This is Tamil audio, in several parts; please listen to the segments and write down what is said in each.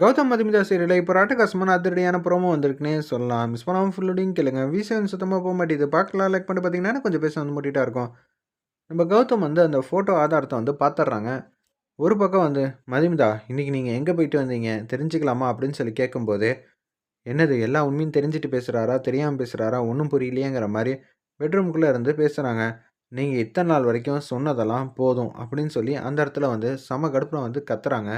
கௌதம் மதுமிதா சீரியலில் இப்போ ராட்டகாசமான அதிரடியான ப்ரோமோ வந்திருக்குன்னே சொல்லலாம். மிஸ் பண்ணாமல் ஃபுல்லோடையும் கேளுங்க. விசேன் சுத்தமாக போக மாட்டேது. பார்க்கலாம் லைக் பண்ணி பார்த்தீங்கன்னா கொஞ்சம் பேச வந்து முட்டிட்டா இருக்கும். நம்ம கௌதம் வந்து அந்த ஃபோட்டோ ஆதாரத்தை வந்து பார்த்துட்றாங்க. ஒரு பக்கம் வந்து மதுமிதா இன்றைக்கி நீங்கள் எங்கே போயிட்டு வந்தீங்க? தெரிஞ்சுக்கலாமா? அப்படின்னு சொல்லி கேட்கும்போது என்னது எல்லா உண்மையும் தெரிஞ்சுட்டு பேசுகிறாரா தெரியாமல் பேசுகிறாரா ஒன்றும் புரியலையேங்கிற மாதிரி பெட்ரூம்குள்ளே இருந்து பேசுகிறாங்க நீங்கள் இத்தனை நாள் வரைக்கும் சொன்னதெல்லாம் போதும். அப்படின்னு சொல்லி அந்த இடத்துல வந்து சம கடுப்பில் வந்து கத்துறாங்க.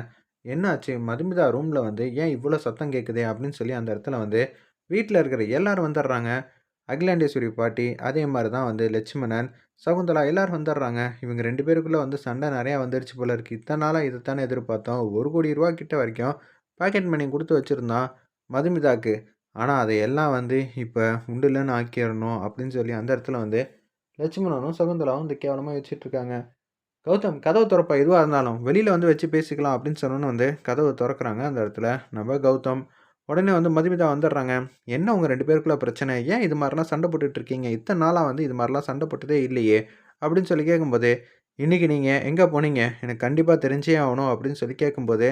என்னாச்சு? மதுமிதா ரூமில் வந்து ஏன் இவ்வளோ சத்தம் கேட்குதே அப்படின்னு சொல்லி அந்த இடத்துல வந்து வீட்டில் இருக்கிற எல்லாரும் வந்துடுறாங்க. அகிலாண்டேஸ்வரி பாட்டி அதே மாதிரி தான் வந்து லட்சுமணன் சகுந்தலா எல்லோரும் வந்துடுறாங்க. இவங்க ரெண்டு பேருக்குள்ளே வந்து சண்டை நிறையா வந்துருச்சு போல இருக்குது இத்தனை நாளாக இதைத்தானே எதிர்பார்த்தோம். ஒரு கோடி ரூபா கிட்ட வரைக்கும் பாக்கெட் மணி கொடுத்து வச்சுருந்தான் மதுமிதாக்கு. ஆனால் அதை எல்லாம் வந்து இப்போ உண்டுலன்னு ஆக்கிடணும் அப்படின்னு சொல்லி அந்த இடத்துல வந்து லட்சுமணனும் சகுந்தலாவும் இந்த கேவலமாக வச்சுட்ருக்காங்க கௌதம் கதவை திறப்பா எதுவாக இருந்தாலும் வெளியில் வந்து வச்சு பேசிக்கலாம் அப்படின்னு சொன்னோன்னு வந்து கதவை திறக்கிறாங்க அந்த இடத்துல. நம்ம கௌதம் உடனே வந்து மதுமிதா வந்துடுறாங்க. என்ன உங்கள் ரெண்டு பேருக்குள்ள பிரச்சனை? ஏன் இது மாதிரிலாம் சண்டை போட்டுட்டு இருக்கீங்க? இத்தனை நாளாக வந்து இது மாதிரிலாம் சண்டை போட்டதே இல்லையே அப்படின்னு சொல்லி கேட்கும்போது இன்றைக்கி நீங்கள் எங்கே போனீங்க? எனக்கு கண்டிப்பாக தெரிஞ்சே ஆகணும் அப்படின்னு சொல்லி கேட்கும்போது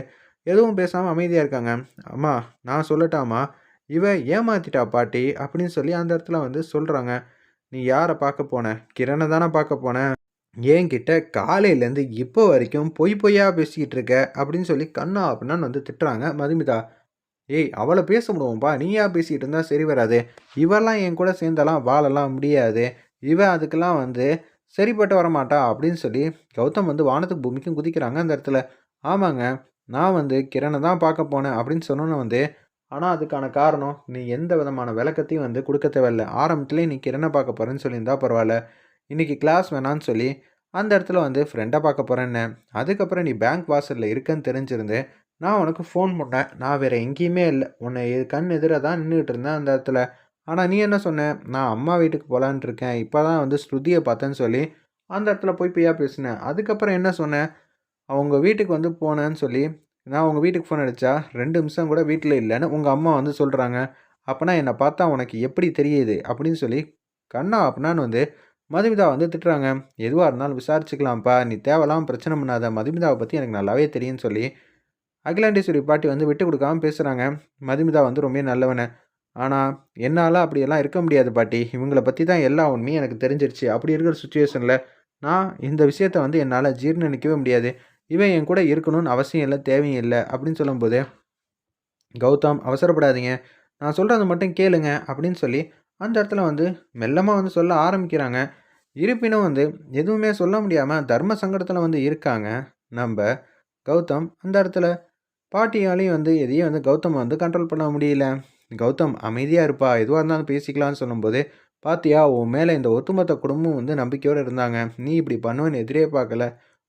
எதுவும் பேசாமல் அமைதியாக இருக்காங்க. அம்மா நான் சொல்லட்டாமா இவ ஏமாத்திட்டா பாட்டி? அப்படின்னு சொல்லி அந்த இடத்துல வந்து சொல்கிறாங்க நீ யாரை பார்க்க போன? கிரணை தானே பார்க்க போனேன் என்கிட்ட காலையிலேருந்து இப்போ வரைக்கும் பொய் பொய்யா பேசிக்கிட்டு இருக்க அப்படின்னு சொல்லி கண்ணா அப்படின்னு வந்து திட்டுறாங்க மதுமிதா. ஏய் அவளை பேச முடியும்ப்பா நீயா பேசிக்கிட்டு இருந்தால் சரி வராது. இவெல்லாம் என் கூட சேர்ந்தெல்லாம் வாழலாம் முடியாது. இவன் அதுக்கெல்லாம் வந்து சரிப்பட்டு வரமாட்டா அப்படின்னு சொல்லி கௌதம் வந்து வானத்துக்கு பூமிக்கும் குதிக்கிறாங்க அந்த இடத்துல. ஆமாங்க நான் வந்து கிரணை தான் பார்க்க போனேன் அப்படின்னு சொன்னோன்னு வந்து ஆனால் அதுக்கான காரணம் நீ எந்த விதமான விளக்கத்தையும் வந்து கொடுக்க தேவையில்ல. ஆரம்பத்துலேயே நீ கிரணை பார்க்க போகிறேன்னு சொல்லியிருந்தா பரவாயில்ல. இன்றைக்கி கிளாஸ் வேணான்னு சொல்லி அந்த இடத்துல வந்து ஃப்ரெண்டை பார்க்க போகிறேன்னு அதுக்கப்புறம் நீ பேங்க் வாசலில் இருக்கன்னு தெரிஞ்சிருந்து நான் உனக்கு ஃபோன் பண்ணேன் நான் வேறு எங்கேயுமே இல்லை. உன்னை கண் எதிராக தான் நின்றுட்டு இருந்தேன் அந்த இடத்துல. ஆனால் நீ என்ன சொன்ன? நான் அம்மா வீட்டுக்கு போகலான் இருக்கேன். இப்போ தான் வந்து ஸ்ருதியை பார்த்தேன்னு சொல்லி அந்த இடத்துல போய் பொய்யா பேசினேன். அதுக்கப்புறம் என்ன சொன்னேன் அவங்க வீட்டுக்கு வந்து போனேன்னு சொல்லி நான் உங்கள் வீட்டுக்கு ஃபோன் அடித்தா ரெண்டு நிமிஷம் கூட வீட்டில் இல்லைன்னு உங்கள் அம்மா வந்து சொல்கிறாங்க அப்போனா என்னை பார்த்தா உனக்கு எப்படி தெரியுது? அப்படின்னு சொல்லி கண்ணா அப்படின்னான்னு வந்து மதுமிதா வந்து திட்டுறாங்க. எதுவாக இருந்தாலும் விசாரிச்சுக்கலாம்ப்பா. நீ தேவையில்லாமல் பிரச்சனை பண்ணாத. மதுமிதாவை பற்றி எனக்கு நல்லாவே தெரியும்னு சொல்லி அகிலாண்டேஸ்வரி பாட்டி வந்து விட்டு கொடுக்காம பேசுகிறாங்க மதுமிதா வந்து ரொம்ப நல்லவனை. ஆனால் என்னால் அப்படியெல்லாம் இருக்க முடியாது பாட்டி. இவங்களை பற்றி தான் எல்லா உண்மையும் எனக்கு தெரிஞ்சிருச்சு. அப்படி இருக்கிற சுச்சுவேஷனில் நான் இந்த விஷயத்த வந்து என்னால் ஜீர்ணிக்கவே முடியாது. இவன் என் கூட இருக்கணும்னு அவசியம் இல்லை தேவையும் இல்லை அப்படின்னு சொல்லும்போது கௌதம் அவசரப்படாதீங்க. நான் சொல்கிறத மட்டும் கேளுங்க அப்படின்னு சொல்லி அந்த இடத்துல வந்து மெல்லமாக வந்து சொல்ல ஆரம்பிக்கிறாங்க. இருப்பினும் வந்து எதுவுமே சொல்ல முடியாமல் தர்ம சங்கடத்தில் வந்து இருக்காங்க. நம்ம கௌதம் அந்த இடத்துல பாட்டியாலையும் வந்து எதையும் வந்து கௌதம் வந்து கண்ட்ரோல் பண்ண முடியல. கௌதம் அமைதியாக இருப்பா எதுவாக இருந்தாலும் பேசிக்கலாம்னு சொல்லும்போது பாத்தியா உன் மேலே இந்த ஒட்டுமொத்த குடும்பம் வந்து நம்பிக்கையோடு இருந்தாங்க. நீ இப்படி பண்ணுவேன்னு எதிரே பார்க்கல.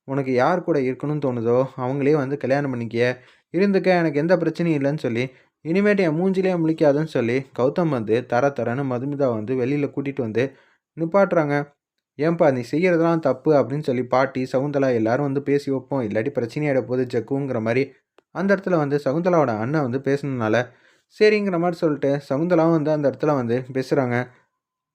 உனக்கு யார் கூட இருக்கணும்னு தோணுதோ அவங்களே வந்து கல்யாணம் பண்ணிக்கிய. இருந்துக்க எனக்கு எந்த பிரச்சனையும் இல்லைன்னு சொல்லி இனிமேட்டு என் மூஞ்சிலே முழிக்காதுன்னு சொல்லி கௌதம் வந்து தர தரன்னு மதுமிதா வந்து வெளியில் கூட்டிகிட்டு வந்து நிப்பாட்டுறாங்க. ஏன்பா நீ செய்கிறதெல்லாம் தப்பு அப்படின்னு சொல்லி பாட்டி சகுந்தலா எல்லாரும் வந்து பேசி வைப்போம். இல்லாட்டி பிரச்சனையாட போது ஜக்குங்கிற மாதிரி. அந்த இடத்துல வந்து சகுந்தலாவோட அண்ணன் வந்து பேசினதுனால சரிங்கிற மாதிரி சொல்லிட்டு சகுந்தலாவும் வந்து அந்த இடத்துல வந்து பேசுகிறாங்க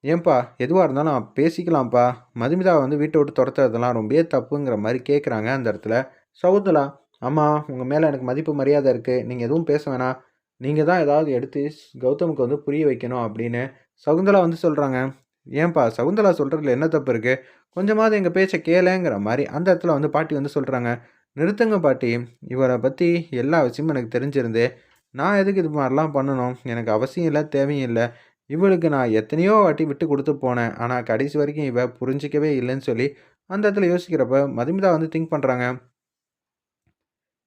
ஏன்பா எதுவாக இருந்தாலும் பேசிக்கலாம்ப்பா. மதுமிதா வந்து வீட்டை விட்டு துரத்துறதெல்லாம் ரொம்பவே தப்புங்கிற மாதிரி கேட்குறாங்க அந்த இடத்துல. சகுந்தலா ஆமாம் உங்கள் மேலே எனக்கு மதிப்பு மரியாதை இருக்குது நீங்கள் எதுவும் பேச வேணாம். நீங்கள் தான் ஏதாவது எடுத்து கௌதமுக்கு வந்து புரிய வைக்கணும் அப்படின்னு சகுந்தலா வந்து சொல்கிறாங்க ஏன்பா சகுந்தலா சொல்கிறதுல என்ன தப்பு இருக்குது கொஞ்சமாவது எங்கள் பேச்சை கேளுங்கிற மாதிரி அந்த இடத்துல வந்து பாட்டி வந்து சொல்கிறாங்க நிறுத்துங்க பாட்டி. இவரை பற்றி எல்லா விஷயமும் எனக்கு தெரிஞ்சிருந்து. நான் எதுக்கு இது மாதிரிலாம் பண்ணணும்? எனக்கு அவசியம் இல்லை தேவையும் இல்லை. இவளுக்கு நான் எத்தனையோ வாட்டி விட்டு கொடுத்து போனேன். ஆனால் கடைசி வரைக்கும் இவ புரிஞ்சிக்கவே இல்லைன்னு சொல்லி அந்த இடத்துல யோசிக்கிறப்ப மதுமிதா வந்து திங்க் பண்ணுறாங்க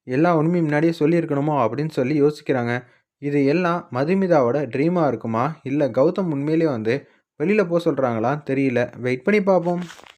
எல்லா உண்மையும் முன்னாடியே சொல்லியிருக்கணுமோ அப்படின்னு சொல்லி யோசிக்கிறாங்க. இது எல்லாம் மதுமிதாவோட ட்ரீமாக இருக்குமா? இல்லை கௌதம் உண்மையிலேயே வந்து வெளியில் போக சொல்கிறாங்களா தெரியல. வெயிட் பண்ணி பார்ப்போம்.